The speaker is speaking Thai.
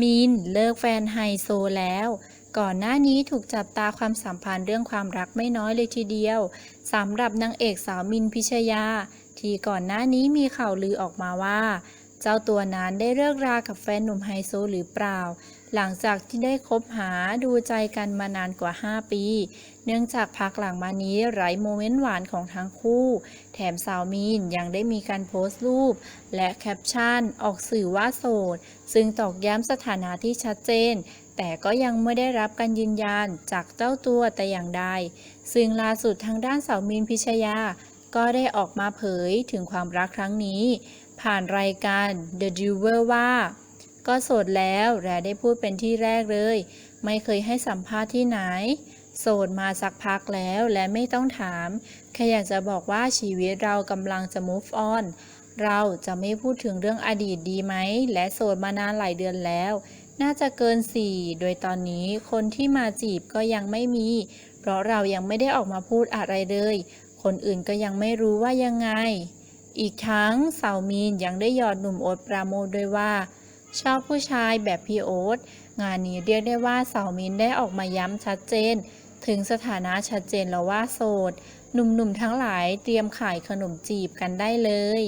มีนเลิกแฟนไฮโซแล้ว ก่อนหน้านี้ถูกจับตาความสัมพันธ์เรื่องความรักไม่น้อยเลยทีเดียวสำหรับนางเอกสาวมินพิชยา ที่ก่อนหน้านี้มีข่าวลือออกมาว่า เจ้าตัวนั้นได้เลิกรากับแฟนหนุ่มไฮโซหรือเปล่า หลังจากที่ได้คบหาดูใจกันมานานกว่า 5 ปี เนื่องจากพักหลังมานี้ไร้โมเมนต์หวานของทั้งคู่ แถมสาวมีนยังได้มีการโพสต์รูป และแคปชั่น ออกสื่อว่าโสด ซึ่งตอกย้ำสถานะที่ชัดเจน แต่ก็ยังไม่ได้รับการยืนยันจากเจ้าตัวแต่อย่างใด ซึ่งล่าสุดทางด้านสาวมีนพิชยาก็ได้ออกมาเผยถึงความรักครั้งนี้ ผ่านรายการ The d u e r ว่า ก็โสดแล้วและได้พูดเป็นที่แรกเลย ไม่เคยให้สัมภาษณ์ที่ไหน โสดมาสักพักแล้วและไม่ต้องถาม แค่อยากจะบอกว่าชีวิตเรากำลังจะ move on เราจะไม่พูดถึงเรื่องอดีตดีไหม และโสดมานานหลายเดือนแล้ว น่าจะเกิน 4 โดยตอนนี้คนที่มาจีบก็ยังไม่มี เพราะเรายังไม่ได้ออกมาพูดอะไรเลย คนอื่นก็ยังไม่รู้ว่ายังไง อีกทั้งสาวมีนยังได้หยอดหนุ่มโอ๊ตปราโมทด้วยว่า ชอบผู้ชายแบบพี่โอ๊ตงานนี้เรียกได้ว่าสาวมีนได้ออกมาย้ำชัดเจน ถึงสถานะชัดเจนแล้วว่าโสด หนุ่มๆทั้งหลายเตรียมขายขนมจีบกันได้เลย